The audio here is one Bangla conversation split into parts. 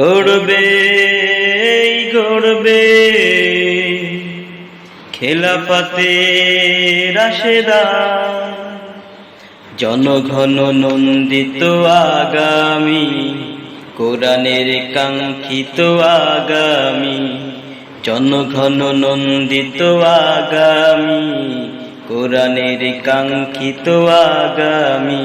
গড়বে গড়বে। খেলাফাতে রাশেদা, জনঘন নন্দিত আগামী, কোরআনের কাঙ্ক্ষিত আগামী, জনঘন নন্দিত আগামী, কোরআনের কাঙ্ক্ষিত আগামী।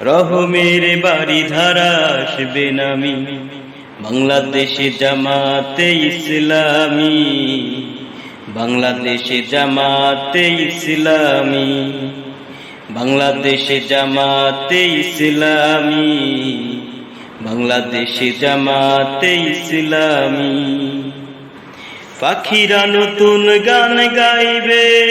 রহমের বাড়ি ধারা আসবে নামি। বাংলাদেশে জামাতে ইসলামী। বাংলাদেশে জামাতে ইসলামী। বাংলাদেশে জামাতে ইসলামী। বাংলাদেশে জামাতে ইসলামী। পাখিরা নতুন গান গাইবে।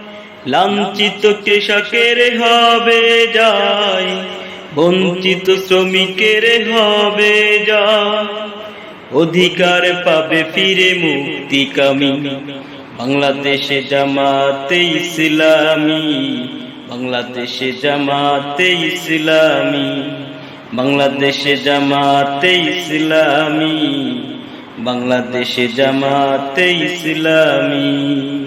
লাঞ্ছিত কৃষকের হবে যাই, বঞ্চিত শ্রমিকের হবে জয় অধিকার পাবে ফিরে মুক্তি কামি বাংলাদেশে জামাতে ইসলামী। বাংলাদেশে জামাতে ইসলামী। বাংলাদেশে জামাতে ইসলামী। বাংলাদেশে জামাতে ইসলামী।